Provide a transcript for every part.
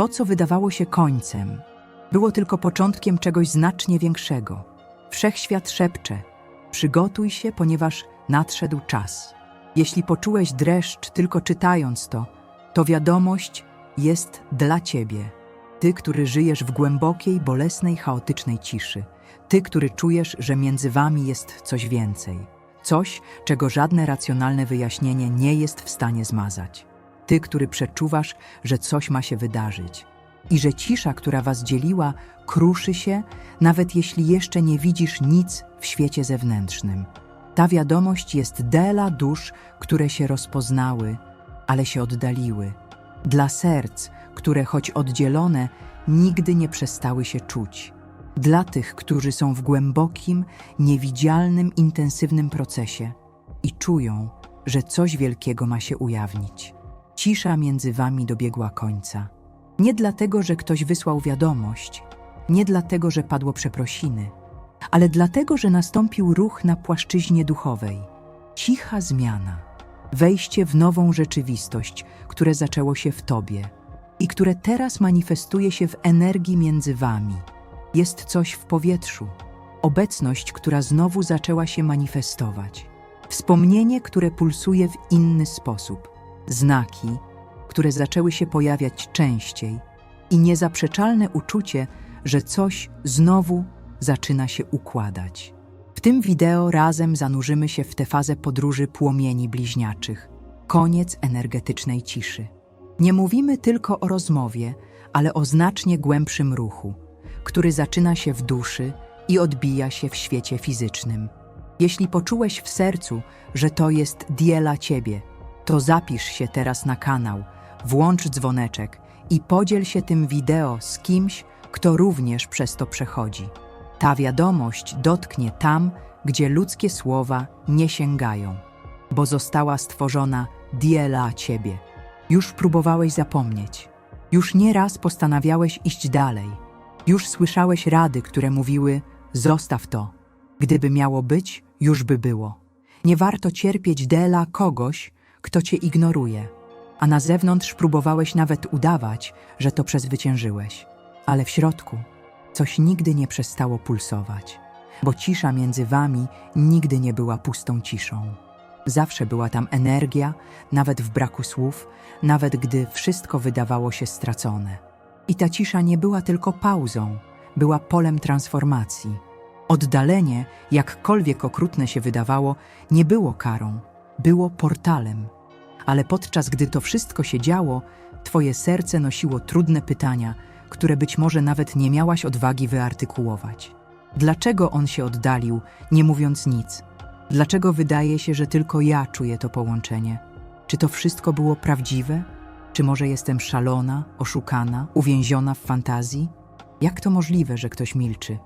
To, co wydawało się końcem, było tylko początkiem czegoś znacznie większego. Wszechświat szepcze: Przygotuj się, ponieważ nadszedł czas. Jeśli poczułeś dreszcz tylko czytając to, to wiadomość jest dla ciebie. Ty, który żyjesz w głębokiej, bolesnej, chaotycznej ciszy. Ty, który czujesz, że między wami jest coś więcej. Coś, czego żadne racjonalne wyjaśnienie nie jest w stanie zmazać. Ty, który przeczuwasz, że coś ma się wydarzyć. I że cisza, która was dzieliła, kruszy się, nawet jeśli jeszcze nie widzisz nic w świecie zewnętrznym. Ta wiadomość jest dla dusz, które się rozpoznały, ale się oddaliły. Dla serc, które choć oddzielone, nigdy nie przestały się czuć. Dla tych, którzy są w głębokim, niewidzialnym, intensywnym procesie i czują, że coś wielkiego ma się ujawnić. Cisza między wami dobiegła końca. Nie dlatego, że ktoś wysłał wiadomość, nie dlatego, że padło przeprosiny, ale dlatego, że nastąpił ruch na płaszczyźnie duchowej. Cicha zmiana, wejście w nową rzeczywistość, które zaczęło się w tobie i które teraz manifestuje się w energii między wami. Jest coś w powietrzu, obecność, która znowu zaczęła się manifestować, wspomnienie, które pulsuje w inny sposób, znaki, które zaczęły się pojawiać częściej i niezaprzeczalne uczucie, że coś znowu zaczyna się układać. W tym wideo razem zanurzymy się w tę fazę podróży płomieni bliźniaczych, koniec energetycznej ciszy. Nie mówimy tylko o rozmowie, ale o znacznie głębszym ruchu, który zaczyna się w duszy i odbija się w świecie fizycznym. Jeśli poczułeś w sercu, że to jest diela ciebie, to zapisz się teraz na kanał, włącz dzwoneczek i podziel się tym wideo z kimś, kto również przez to przechodzi. Ta wiadomość dotknie tam, gdzie ludzkie słowa nie sięgają, bo została stworzona dla ciebie. Już próbowałeś zapomnieć, już nieraz postanawiałeś iść dalej, już słyszałeś rady, które mówiły: Zostaw to. Gdyby miało być, już by było. Nie warto cierpieć dla kogoś, kto cię ignoruje, a na zewnątrz próbowałeś nawet udawać, że to przezwyciężyłeś, ale w środku coś nigdy nie przestało pulsować, bo cisza między wami nigdy nie była pustą ciszą. Zawsze była tam energia, nawet w braku słów, nawet gdy wszystko wydawało się stracone. I ta cisza nie była tylko pauzą, była polem transformacji. Oddalenie, jakkolwiek okrutne się wydawało, nie było karą, było portalem. Ale podczas gdy to wszystko się działo, twoje serce nosiło trudne pytania, które być może nawet nie miałaś odwagi wyartykułować. Dlaczego on się oddalił, nie mówiąc nic? Dlaczego wydaje się, że tylko ja czuję to połączenie? Czy to wszystko było prawdziwe? Czy może jestem szalona, oszukana, uwięziona w fantazji? Jak to możliwe, że ktoś milczy?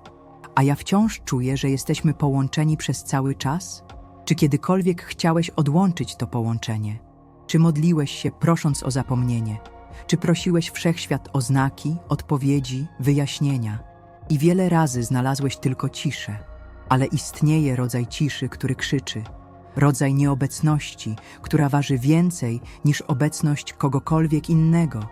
A ja wciąż czuję, że jesteśmy połączeni przez cały czas? Czy kiedykolwiek chciałeś odłączyć to połączenie? Czy modliłeś się, prosząc o zapomnienie? Czy prosiłeś wszechświat o znaki, odpowiedzi, wyjaśnienia? I wiele razy znalazłeś tylko ciszę, ale istnieje rodzaj ciszy, który krzyczy, rodzaj nieobecności, która waży więcej niż obecność kogokolwiek innego.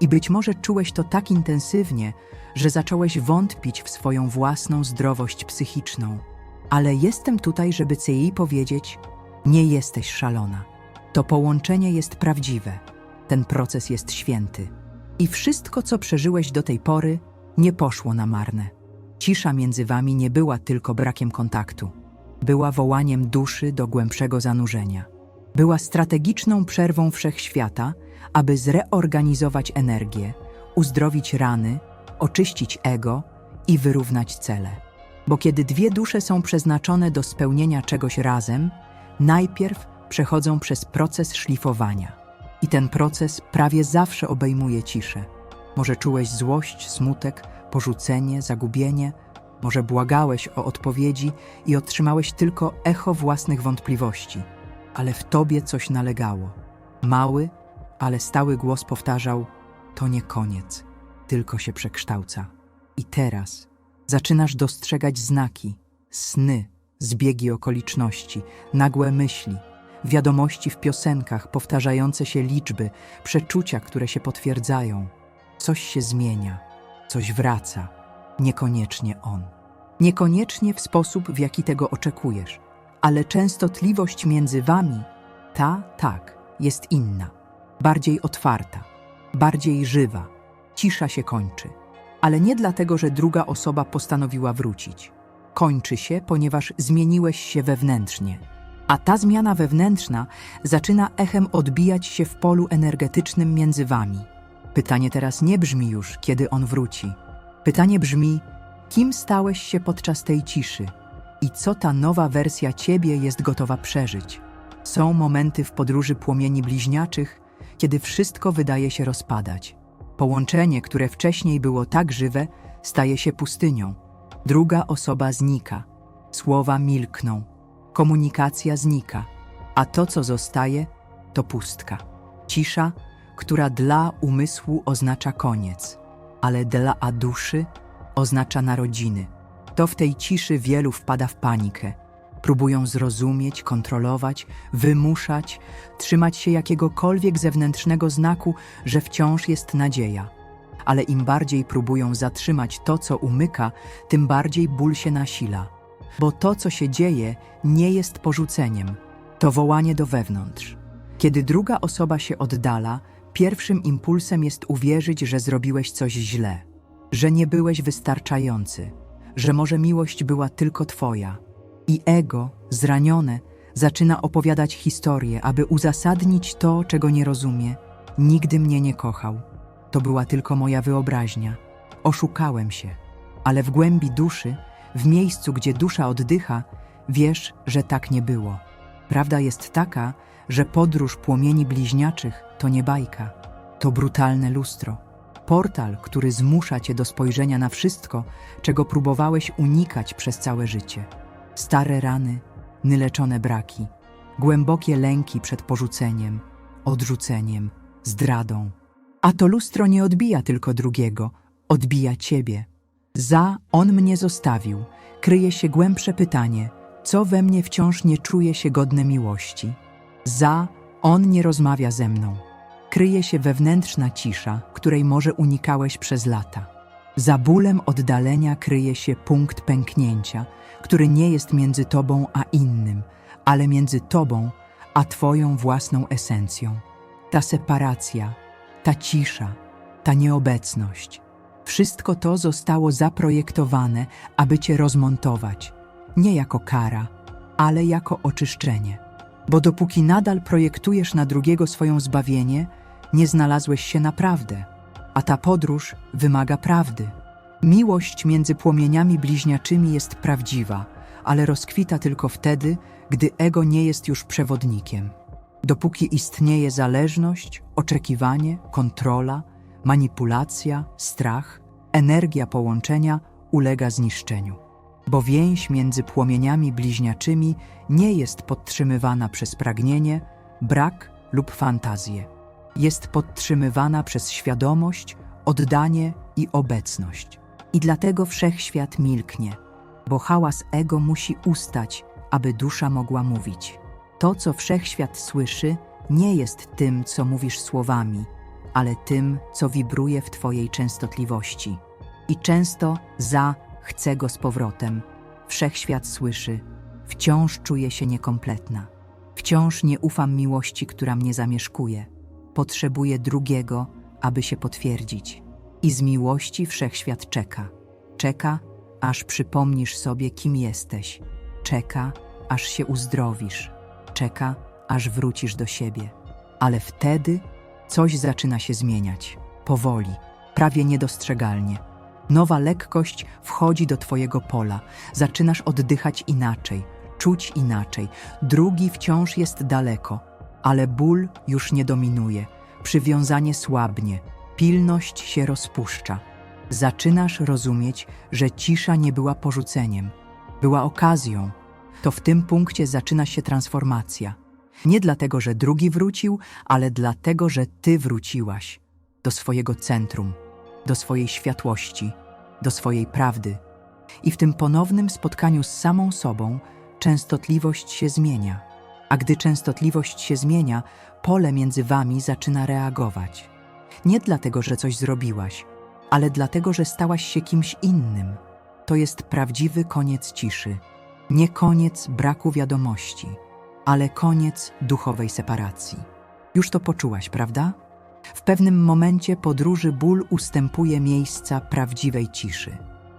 I być może czułeś to tak intensywnie, że zacząłeś wątpić w swoją własną zdrowość psychiczną. Ale jestem tutaj, żeby jej powiedzieć: Nie jesteś szalona. To połączenie jest prawdziwe. Ten proces jest święty. I wszystko, co przeżyłeś do tej pory, nie poszło na marne. Cisza między wami nie była tylko brakiem kontaktu. Była wołaniem duszy do głębszego zanurzenia. Była strategiczną przerwą wszechświata, aby zreorganizować energię, uzdrowić rany, oczyścić ego i wyrównać cele. Bo kiedy dwie dusze są przeznaczone do spełnienia czegoś razem, najpierw przechodzą przez proces szlifowania. I ten proces prawie zawsze obejmuje ciszę. Może czułeś złość, smutek, porzucenie, zagubienie, może błagałeś o odpowiedzi i otrzymałeś tylko echo własnych wątpliwości, ale w tobie coś nalegało. Mały, ale stały głos powtarzał: To nie koniec, tylko się przekształca. I teraz zaczynasz dostrzegać znaki, sny, zbiegi okoliczności, nagłe myśli, wiadomości w piosenkach, powtarzające się liczby, przeczucia, które się potwierdzają. Coś się zmienia, coś wraca, niekoniecznie on. Niekoniecznie w sposób, w jaki tego oczekujesz, ale częstotliwość między wami, ta tak, jest inna, bardziej otwarta, bardziej żywa. Cisza się kończy, ale nie dlatego, że druga osoba postanowiła wrócić. Kończy się, ponieważ zmieniłeś się wewnętrznie. A ta zmiana wewnętrzna zaczyna echem odbijać się w polu energetycznym między wami. Pytanie teraz nie brzmi już, kiedy on wróci. Pytanie brzmi, kim stałeś się podczas tej ciszy i co ta nowa wersja ciebie jest gotowa przeżyć. Są momenty w podróży płomieni bliźniaczych, kiedy wszystko wydaje się rozpadać. Połączenie, które wcześniej było tak żywe, staje się pustynią. Druga osoba znika, słowa milkną, komunikacja znika, a to, co zostaje, to pustka. Cisza, która dla umysłu oznacza koniec, ale dla duszy oznacza narodziny. To w tej ciszy wielu wpada w panikę. Próbują zrozumieć, kontrolować, wymuszać, trzymać się jakiegokolwiek zewnętrznego znaku, że wciąż jest nadzieja. Ale im bardziej próbują zatrzymać to, co umyka, tym bardziej ból się nasila. Bo to, co się dzieje, nie jest porzuceniem, to wołanie do wewnątrz. Kiedy druga osoba się oddala, pierwszym impulsem jest uwierzyć, że zrobiłeś coś źle, że nie byłeś wystarczający, że może miłość była tylko twoja. I ego, zranione, zaczyna opowiadać historię, aby uzasadnić to, czego nie rozumie. Nigdy mnie nie kochał. To była tylko moja wyobraźnia. Oszukałem się. Ale w głębi duszy, w miejscu, gdzie dusza oddycha, wiesz, że tak nie było. Prawda jest taka, że podróż płomieni bliźniaczych to nie bajka, to brutalne lustro. Portal, który zmusza cię do spojrzenia na wszystko, czego próbowałeś unikać przez całe życie. Stare rany, nyleczone braki, głębokie lęki przed porzuceniem, odrzuceniem, zdradą. A to lustro nie odbija tylko drugiego, odbija ciebie. Za on mnie zostawił, kryje się głębsze pytanie, co we mnie wciąż nie czuje się godne miłości. Za on nie rozmawia ze mną. Kryje się wewnętrzna cisza, której może unikałeś przez lata. Za bólem oddalenia kryje się punkt pęknięcia, który nie jest między tobą a innym, ale między tobą a twoją własną esencją. Ta separacja, ta cisza, ta nieobecność. Wszystko to zostało zaprojektowane, aby cię rozmontować, nie jako kara, ale jako oczyszczenie. Bo dopóki nadal projektujesz na drugiego swoją zbawienie, nie znalazłeś się naprawdę, a ta podróż wymaga prawdy. Miłość między płomieniami bliźniaczymi jest prawdziwa, ale rozkwita tylko wtedy, gdy ego nie jest już przewodnikiem. Dopóki istnieje zależność, oczekiwanie, kontrola, manipulacja, strach, energia połączenia ulega zniszczeniu. Bo więź między płomieniami bliźniaczymi nie jest podtrzymywana przez pragnienie, brak lub fantazję. Jest podtrzymywana przez świadomość, oddanie i obecność. I dlatego wszechświat milknie, bo hałas ego musi ustać, aby dusza mogła mówić. To, co wszechświat słyszy, nie jest tym, co mówisz słowami, ale tym, co wibruje w Twojej częstotliwości. I często za chce go z powrotem. Wszechświat słyszy, wciąż czuję się niekompletna. Wciąż nie ufam miłości, która mnie zamieszkuje. Potrzebuję drugiego, aby się potwierdzić. I z miłości wszechświat czeka. Czeka, aż przypomnisz sobie, kim jesteś. Czeka, aż się uzdrowisz. Czeka, aż wrócisz do siebie. Ale wtedy coś zaczyna się zmieniać. Powoli, prawie niedostrzegalnie. Nowa lekkość wchodzi do Twojego pola. Zaczynasz oddychać inaczej, czuć inaczej. Drugi wciąż jest daleko, ale ból już nie dominuje. Przywiązanie słabnie, pilność się rozpuszcza. Zaczynasz rozumieć, że cisza nie była porzuceniem, była okazją. To w tym punkcie zaczyna się transformacja. Nie dlatego, że drugi wrócił, ale dlatego, że ty wróciłaś do swojego centrum, do swojej światłości, do swojej prawdy. I w tym ponownym spotkaniu z samą sobą częstotliwość się zmienia. A gdy częstotliwość się zmienia, pole między wami zaczyna reagować. Nie dlatego, że coś zrobiłaś, ale dlatego, że stałaś się kimś innym. To jest prawdziwy koniec ciszy. Nie koniec braku wiadomości, ale koniec duchowej separacji. Już to poczułaś, prawda? W pewnym momencie podróży ból ustępuje miejsca prawdziwej ciszy.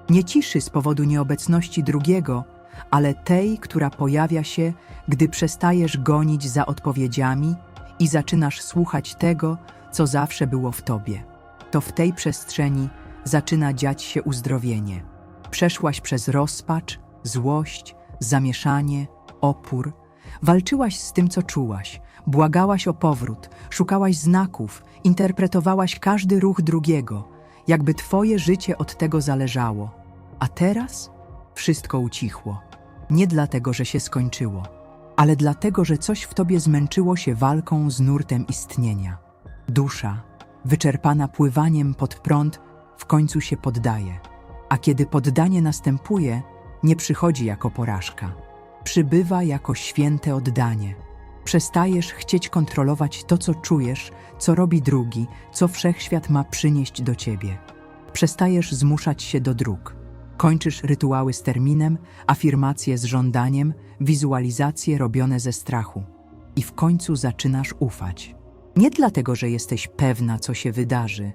Nie ciszy z powodu nieobecności drugiego, ale tej, która pojawia się, gdy przestajesz gonić za odpowiedziami i zaczynasz słuchać tego, co zawsze było w tobie. To w tej przestrzeni zaczyna dziać się uzdrowienie. Przeszłaś przez rozpacz, złość, zamieszanie, opór. Walczyłaś z tym, co czułaś, błagałaś o powrót, szukałaś znaków, interpretowałaś każdy ruch drugiego, jakby twoje życie od tego zależało. A teraz wszystko ucichło. Nie dlatego, że się skończyło, ale dlatego, że coś w tobie zmęczyło się walką z nurtem istnienia. Dusza, wyczerpana pływaniem pod prąd, w końcu się poddaje. A kiedy poddanie następuje, nie przychodzi jako porażka. Przybywa jako święte oddanie. Przestajesz chcieć kontrolować to, co czujesz, co robi drugi, co wszechświat ma przynieść do ciebie. Przestajesz zmuszać się do dróg. Kończysz rytuały z terminem, afirmacje z żądaniem, wizualizacje robione ze strachu. I w końcu zaczynasz ufać. Nie dlatego, że jesteś pewna, co się wydarzy,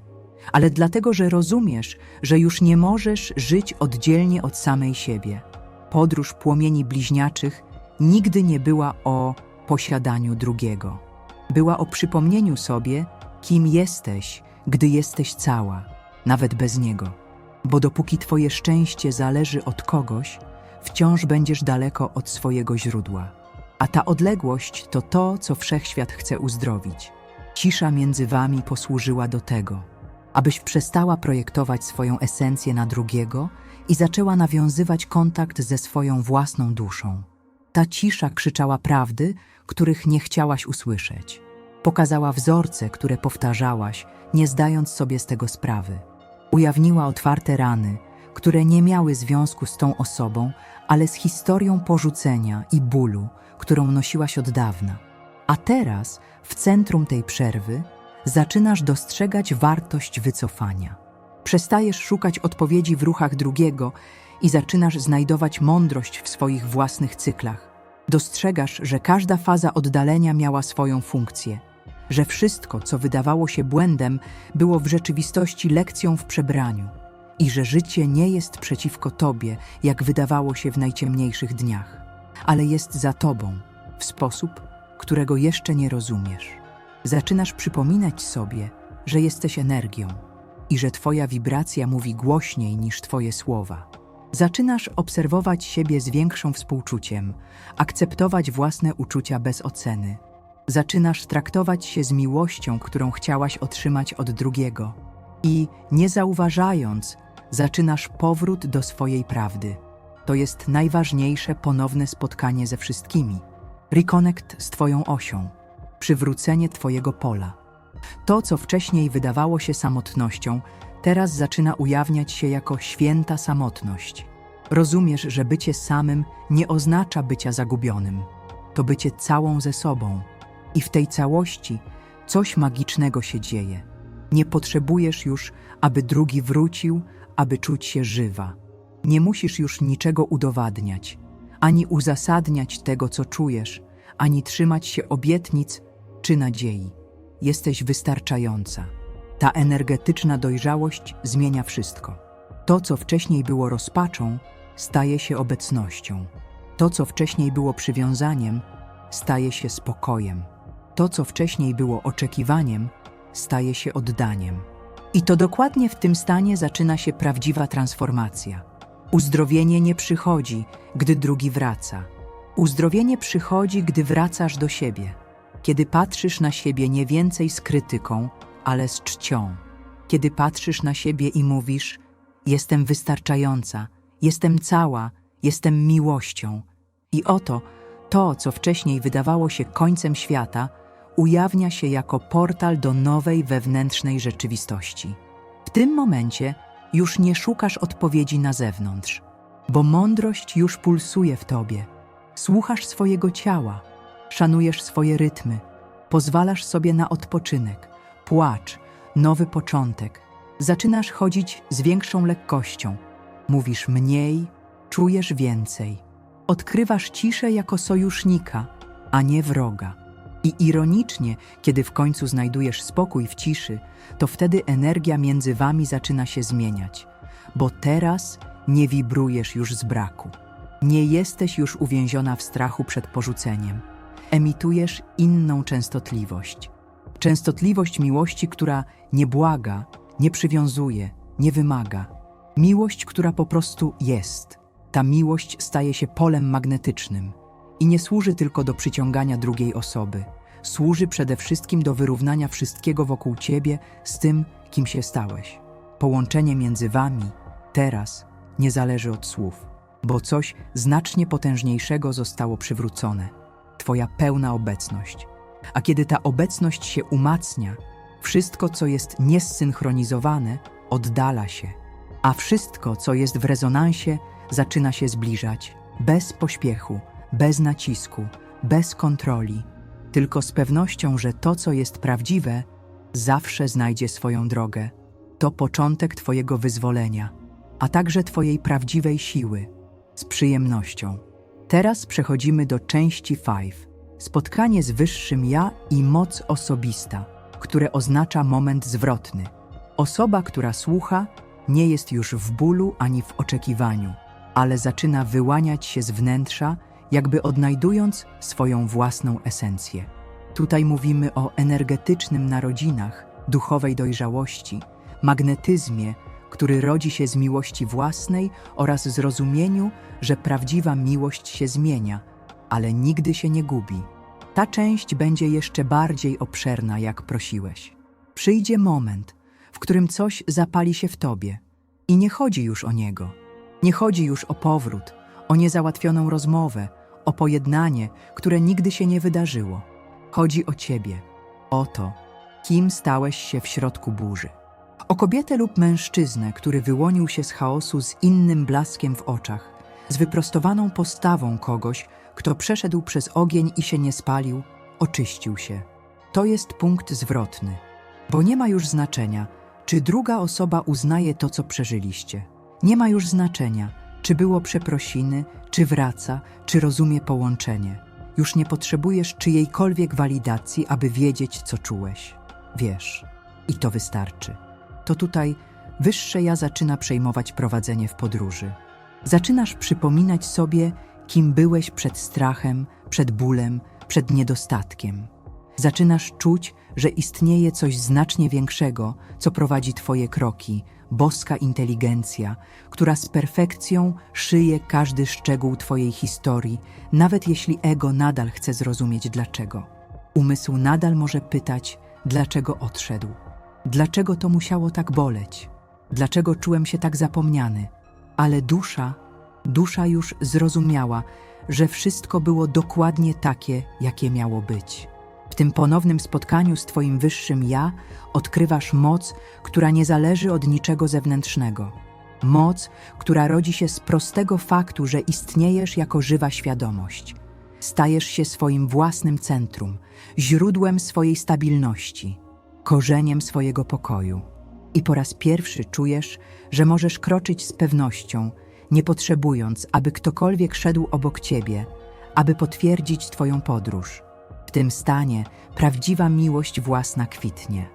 ale dlatego, że rozumiesz, że już nie możesz żyć oddzielnie od samej siebie. Podróż płomieni bliźniaczych nigdy nie była o posiadaniu drugiego. Była o przypomnieniu sobie, kim jesteś, gdy jesteś cała, nawet bez niego. Bo dopóki twoje szczęście zależy od kogoś, wciąż będziesz daleko od swojego źródła. A ta odległość to to, co wszechświat chce uzdrowić. Cisza między wami posłużyła do tego, abyś przestała projektować swoją esencję na drugiego i zaczęła nawiązywać kontakt ze swoją własną duszą. Ta cisza krzyczała prawdy, których nie chciałaś usłyszeć. Pokazała wzorce, które powtarzałaś, nie zdając sobie z tego sprawy. Ujawniła otwarte rany, które nie miały związku z tą osobą, ale z historią porzucenia i bólu, którą nosiłaś od dawna. A teraz, w centrum tej przerwy, zaczynasz dostrzegać wartość wycofania. Przestajesz szukać odpowiedzi w ruchach drugiego i zaczynasz znajdować mądrość w swoich własnych cyklach. Dostrzegasz, że każda faza oddalenia miała swoją funkcję, że wszystko, co wydawało się błędem, było w rzeczywistości lekcją w przebraniu i że życie nie jest przeciwko tobie, jak wydawało się w najciemniejszych dniach, ale jest za tobą w sposób, którego jeszcze nie rozumiesz. Zaczynasz przypominać sobie, że jesteś energią i że twoja wibracja mówi głośniej niż twoje słowa. Zaczynasz obserwować siebie z większą współczuciem, akceptować własne uczucia bez oceny. Zaczynasz traktować się z miłością, którą chciałaś otrzymać od drugiego. I nie zauważając, zaczynasz powrót do swojej prawdy. To jest najważniejsze ponowne spotkanie ze wszystkimi. Reconnect z Twoją osią, przywrócenie Twojego pola. To, co wcześniej wydawało się samotnością, teraz zaczyna ujawniać się jako święta samotność. Rozumiesz, że bycie samym nie oznacza bycia zagubionym. To bycie całą ze sobą. I w tej całości coś magicznego się dzieje. Nie potrzebujesz już, aby drugi wrócił, aby czuć się żywa. Nie musisz już niczego udowadniać, ani uzasadniać tego, co czujesz, ani trzymać się obietnic czy nadziei. Jesteś wystarczająca. Ta energetyczna dojrzałość zmienia wszystko. To, co wcześniej było rozpaczą, staje się obecnością. To, co wcześniej było przywiązaniem, staje się spokojem. To, co wcześniej było oczekiwaniem, staje się oddaniem. I to dokładnie w tym stanie zaczyna się prawdziwa transformacja. Uzdrowienie nie przychodzi, gdy drugi wraca. Uzdrowienie przychodzi, gdy wracasz do siebie, kiedy patrzysz na siebie nie więcej z krytyką, ale z czcią, kiedy patrzysz na siebie i mówisz: Jestem wystarczająca, jestem cała, jestem miłością. I oto to, co wcześniej wydawało się końcem świata, ujawnia się jako portal do nowej wewnętrznej rzeczywistości. W tym momencie już nie szukasz odpowiedzi na zewnątrz, bo mądrość już pulsuje w tobie. Słuchasz swojego ciała, szanujesz swoje rytmy, pozwalasz sobie na odpoczynek, płacz, nowy początek. Zaczynasz chodzić z większą lekkością. Mówisz mniej, czujesz więcej. Odkrywasz ciszę jako sojusznika, a nie wroga. I ironicznie, kiedy w końcu znajdujesz spokój w ciszy, to wtedy energia między wami zaczyna się zmieniać, bo teraz nie wibrujesz już z braku. Nie jesteś już uwięziona w strachu przed porzuceniem. Emitujesz inną częstotliwość. Częstotliwość miłości, która nie błaga, nie przywiązuje, nie wymaga. Miłość, która po prostu jest. Ta miłość staje się polem magnetycznym i nie służy tylko do przyciągania drugiej osoby. Służy przede wszystkim do wyrównania wszystkiego wokół ciebie z tym, kim się stałeś. Połączenie między wami teraz nie zależy od słów, bo coś znacznie potężniejszego zostało przywrócone Twoja pełna obecność. A kiedy ta obecność się umacnia, wszystko, co jest niesynchronizowane, oddala się, a wszystko, co jest w rezonansie, zaczyna się zbliżać bez pośpiechu, bez nacisku, bez kontroli, tylko z pewnością, że to, co jest prawdziwe, zawsze znajdzie swoją drogę. To początek Twojego wyzwolenia, a także Twojej prawdziwej siły. Z przyjemnością. Teraz przechodzimy do części 5. Spotkanie z wyższym ja i moc osobista, które oznacza moment zwrotny. Osoba, która słucha, nie jest już w bólu ani w oczekiwaniu, ale zaczyna wyłaniać się z wnętrza, jakby odnajdując swoją własną esencję. Tutaj mówimy o energetycznym narodzinach, duchowej dojrzałości, magnetyzmie, który rodzi się z miłości własnej oraz zrozumieniu, że prawdziwa miłość się zmienia, ale nigdy się nie gubi. Ta część będzie jeszcze bardziej obszerna, jak prosiłeś. Przyjdzie moment, w którym coś zapali się w tobie i nie chodzi już o niego. Nie chodzi już o powrót, o niezałatwioną rozmowę, o pojednanie, które nigdy się nie wydarzyło. Chodzi o ciebie, o to, kim stałeś się w środku burzy. O kobietę lub mężczyznę, który wyłonił się z chaosu z innym blaskiem w oczach, z wyprostowaną postawą kogoś, kto przeszedł przez ogień i się nie spalił, oczyścił się. To jest punkt zwrotny, bo nie ma już znaczenia, czy druga osoba uznaje to, co przeżyliście. Nie ma już znaczenia, czy było przeprosiny, czy wraca, czy rozumie połączenie. Już nie potrzebujesz czyjejkolwiek walidacji, aby wiedzieć, co czułeś. Wiesz, i to wystarczy. To tutaj wyższe ja zaczyna przejmować prowadzenie w podróży. Zaczynasz przypominać sobie, kim byłeś przed strachem, przed bólem, przed niedostatkiem. Zaczynasz czuć, że istnieje coś znacznie większego, co prowadzi Twoje kroki, boska inteligencja, która z perfekcją szyje każdy szczegół Twojej historii, nawet jeśli ego nadal chce zrozumieć dlaczego. Umysł nadal może pytać, dlaczego odszedł, dlaczego to musiało tak boleć, dlaczego czułem się tak zapomniany, ale dusza, dusza już zrozumiała, że wszystko było dokładnie takie, jakie miało być. W tym ponownym spotkaniu z Twoim wyższym ja odkrywasz moc, która nie zależy od niczego zewnętrznego. Moc, która rodzi się z prostego faktu, że istniejesz jako żywa świadomość. Stajesz się swoim własnym centrum, źródłem swojej stabilności, korzeniem swojego pokoju. I po raz pierwszy czujesz, że możesz kroczyć z pewnością, nie potrzebując, aby ktokolwiek szedł obok ciebie, aby potwierdzić Twoją podróż. Tym stanie prawdziwa miłość własna kwitnie.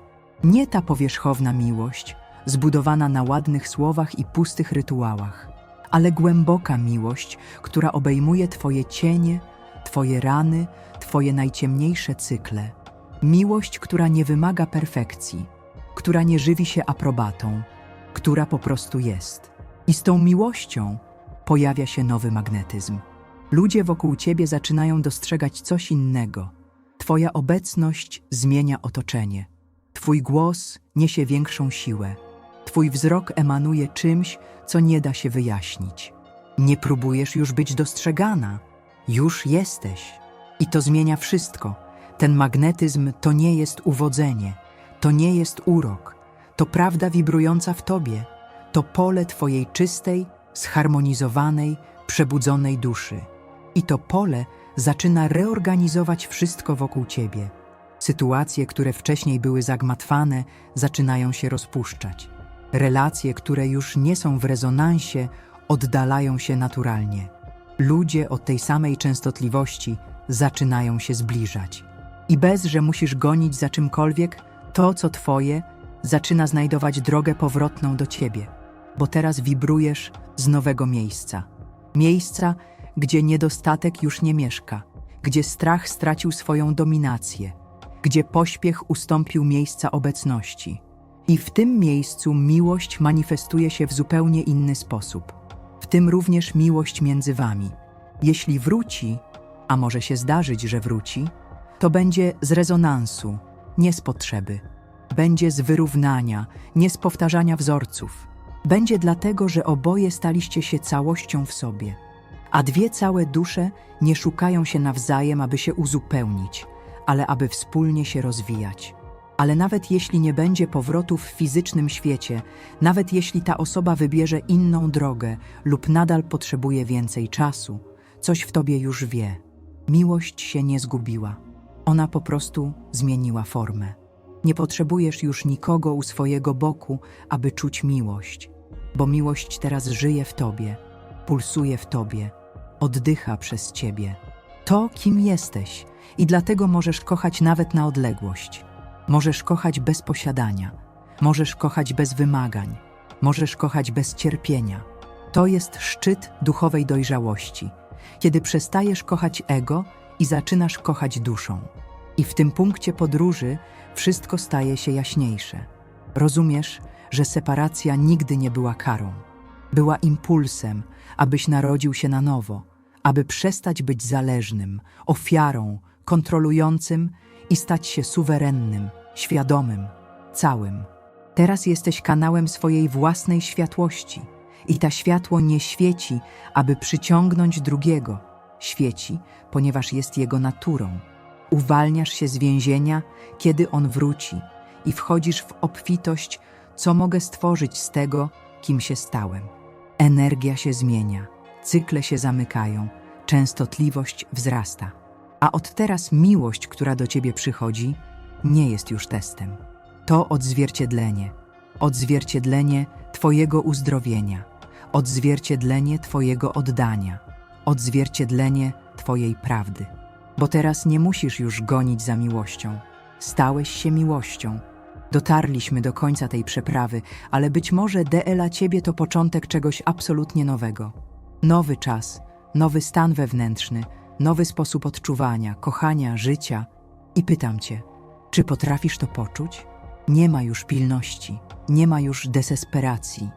Nie ta powierzchowna miłość, zbudowana na ładnych słowach i pustych rytuałach, ale głęboka miłość, która obejmuje Twoje cienie, Twoje rany, Twoje najciemniejsze cykle. Miłość, która nie wymaga perfekcji, która nie żywi się aprobatą, która po prostu jest. I z tą miłością pojawia się nowy magnetyzm. Ludzie wokół ciebie zaczynają dostrzegać coś innego. Twoja obecność zmienia otoczenie. Twój głos niesie większą siłę. Twój wzrok emanuje czymś, co nie da się wyjaśnić. Nie próbujesz już być dostrzegana. Już jesteś. I to zmienia wszystko. Ten magnetyzm to nie jest uwodzenie, to nie jest urok, to prawda wibrująca w tobie, to pole twojej czystej, zharmonizowanej, przebudzonej duszy. I to pole zaczyna reorganizować wszystko wokół ciebie. Sytuacje, które wcześniej były zagmatwane, zaczynają się rozpuszczać. Relacje, które już nie są w rezonansie, oddalają się naturalnie. Ludzie o tej samej częstotliwości zaczynają się zbliżać. I bez, że musisz gonić za czymkolwiek, to, co twoje, zaczyna znajdować drogę powrotną do ciebie, bo teraz wibrujesz z nowego miejsca. Miejsca, gdzie niedostatek już nie mieszka, gdzie strach stracił swoją dominację, gdzie pośpiech ustąpił miejsca obecności. I w tym miejscu miłość manifestuje się w zupełnie inny sposób. W tym również miłość między wami. Jeśli wróci, a może się zdarzyć, że wróci, to będzie z rezonansu, nie z potrzeby. Będzie z wyrównania, nie z powtarzania wzorców. Będzie dlatego, że oboje staliście się całością w sobie. A dwie całe dusze nie szukają się nawzajem, aby się uzupełnić, ale aby wspólnie się rozwijać. Ale nawet jeśli nie będzie powrotu w fizycznym świecie, nawet jeśli ta osoba wybierze inną drogę lub nadal potrzebuje więcej czasu, coś w tobie już wie. Miłość się nie zgubiła. Ona po prostu zmieniła formę. Nie potrzebujesz już nikogo u swojego boku, aby czuć miłość, bo miłość teraz żyje w tobie, pulsuje w tobie, oddycha przez ciebie. To, kim jesteś, i dlatego możesz kochać nawet na odległość. Możesz kochać bez posiadania, możesz kochać bez wymagań, możesz kochać bez cierpienia. To jest szczyt duchowej dojrzałości, kiedy przestajesz kochać ego i zaczynasz kochać duszą. I w tym punkcie podróży wszystko staje się jaśniejsze. Rozumiesz, że separacja nigdy nie była karą. Była impulsem, abyś narodził się na nowo, aby przestać być zależnym, ofiarą, kontrolującym i stać się suwerennym, świadomym, całym. Teraz jesteś kanałem swojej własnej światłości i ta światło nie świeci, aby przyciągnąć drugiego. Świeci, ponieważ jest jego naturą. Uwalniasz się z więzienia, kiedy on wróci i wchodzisz w obfitość, co mogę stworzyć z tego, kim się stałem. Energia się zmienia, cykle się zamykają, częstotliwość wzrasta. A od teraz miłość, która do ciebie przychodzi, nie jest już testem. To odzwierciedlenie, odzwierciedlenie Twojego uzdrowienia, odzwierciedlenie Twojego oddania, odzwierciedlenie Twojej prawdy. Bo teraz nie musisz już gonić za miłością. Stałeś się miłością. Dotarliśmy do końca tej przeprawy, ale być może DLA Ciebie to początek czegoś absolutnie nowego. Nowy czas, nowy stan wewnętrzny, nowy sposób odczuwania, kochania, życia. I pytam Cię, czy potrafisz to poczuć? Nie ma już pilności, nie ma już desesperacji.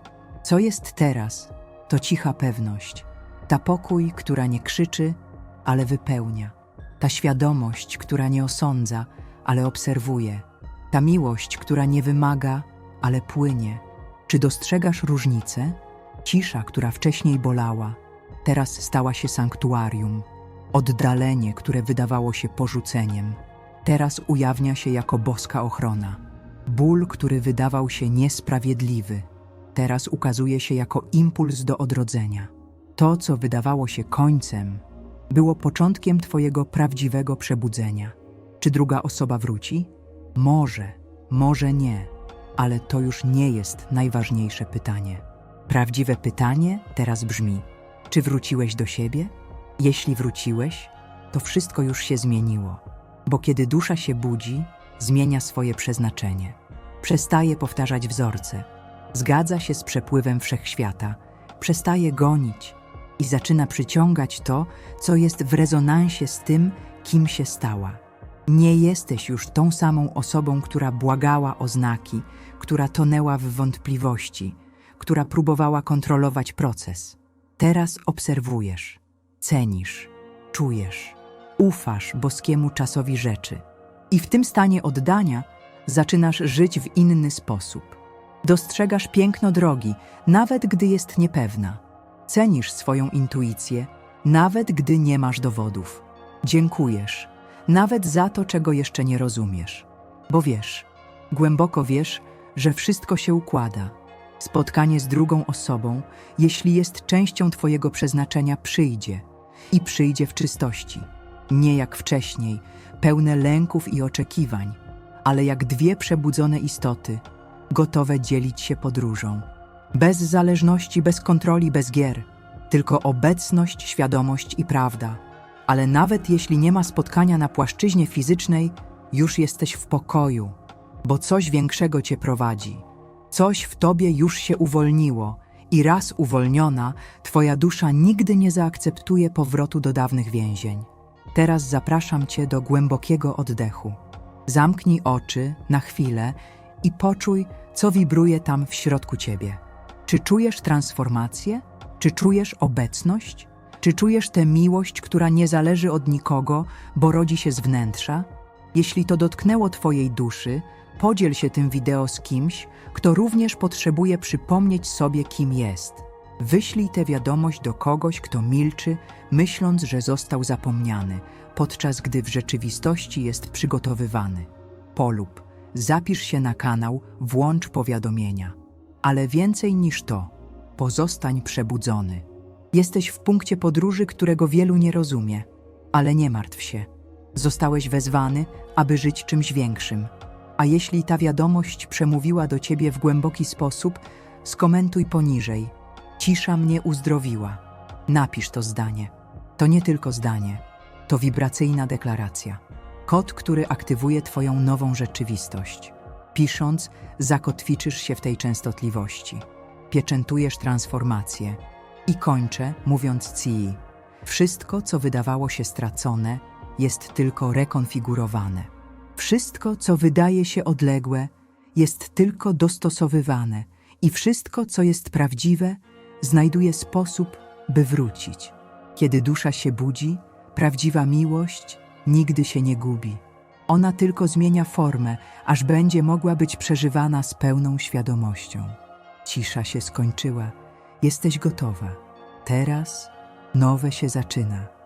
Co jest teraz, to cicha pewność. Ta pokój, która nie krzyczy, ale wypełnia. Ta świadomość, która nie osądza, ale obserwuje. Ta miłość, która nie wymaga, ale płynie. Czy dostrzegasz różnicę? Cisza, która wcześniej bolała, teraz stała się sanktuarium. Oddalenie, które wydawało się porzuceniem, teraz ujawnia się jako boska ochrona. Ból, który wydawał się niesprawiedliwy, teraz ukazuje się jako impuls do odrodzenia. To, co wydawało się końcem, było początkiem Twojego prawdziwego przebudzenia. Czy druga osoba wróci? Może, może nie, ale to już nie jest najważniejsze pytanie. Prawdziwe pytanie teraz brzmi: czy wróciłeś do siebie? Jeśli wróciłeś, to wszystko już się zmieniło, bo kiedy dusza się budzi, zmienia swoje przeznaczenie. Przestaje powtarzać wzorce, zgadza się z przepływem wszechświata, przestaje gonić i zaczyna przyciągać to, co jest w rezonansie z tym, kim się stała. Nie jesteś już tą samą osobą, która błagała o znaki, która tonęła w wątpliwości, która próbowała kontrolować proces. Teraz obserwujesz, cenisz, czujesz, ufasz boskiemu czasowi rzeczy. I w tym stanie oddania zaczynasz żyć w inny sposób. Dostrzegasz piękno drogi, nawet gdy jest niepewna. Cenisz swoją intuicję, nawet gdy nie masz dowodów. Dziękujesz, nawet za to, czego jeszcze nie rozumiesz. Bo wiesz, głęboko wiesz, że wszystko się układa. Spotkanie z drugą osobą, jeśli jest częścią Twojego przeznaczenia, przyjdzie i przyjdzie w czystości. Nie jak wcześniej, pełne lęków i oczekiwań, ale jak dwie przebudzone istoty, gotowe dzielić się podróżą. Bez zależności, bez kontroli, bez gier, tylko obecność, świadomość i prawda. Ale nawet jeśli nie ma spotkania na płaszczyźnie fizycznej, już jesteś w pokoju, bo coś większego cię prowadzi. Coś w tobie już się uwolniło i raz uwolniona, twoja dusza nigdy nie zaakceptuje powrotu do dawnych więzień. Teraz zapraszam cię do głębokiego oddechu. Zamknij oczy na chwilę i poczuj, co wibruje tam w środku ciebie. Czy czujesz transformację? Czy czujesz obecność? Czy czujesz tę miłość, która nie zależy od nikogo, bo rodzi się z wnętrza? Jeśli to dotknęło Twojej duszy, podziel się tym wideo z kimś, kto również potrzebuje przypomnieć sobie, kim jest. Wyślij tę wiadomość do kogoś, kto milczy, myśląc, że został zapomniany, podczas gdy w rzeczywistości jest przygotowywany. Polub, zapisz się na kanał, włącz powiadomienia. Ale więcej niż to, pozostań przebudzony. Jesteś w punkcie podróży, którego wielu nie rozumie, ale nie martw się. Zostałeś wezwany, aby żyć czymś większym. A jeśli ta wiadomość przemówiła do ciebie w głęboki sposób, skomentuj poniżej. Cisza mnie uzdrowiła. Napisz to zdanie. To nie tylko zdanie, to wibracyjna deklaracja. Kod, który aktywuje Twoją nową rzeczywistość. Pisząc, zakotwiczysz się w tej częstotliwości. Pieczętujesz transformację. I kończę, mówiąc Ci. Wszystko, co wydawało się stracone, jest tylko rekonfigurowane. Wszystko, co wydaje się odległe, jest tylko dostosowywane, i wszystko, co jest prawdziwe, znajduje sposób, by wrócić. Kiedy dusza się budzi, prawdziwa miłość nigdy się nie gubi. Ona tylko zmienia formę, aż będzie mogła być przeżywana z pełną świadomością. Cisza się skończyła. Jesteś gotowa. Teraz nowe się zaczyna.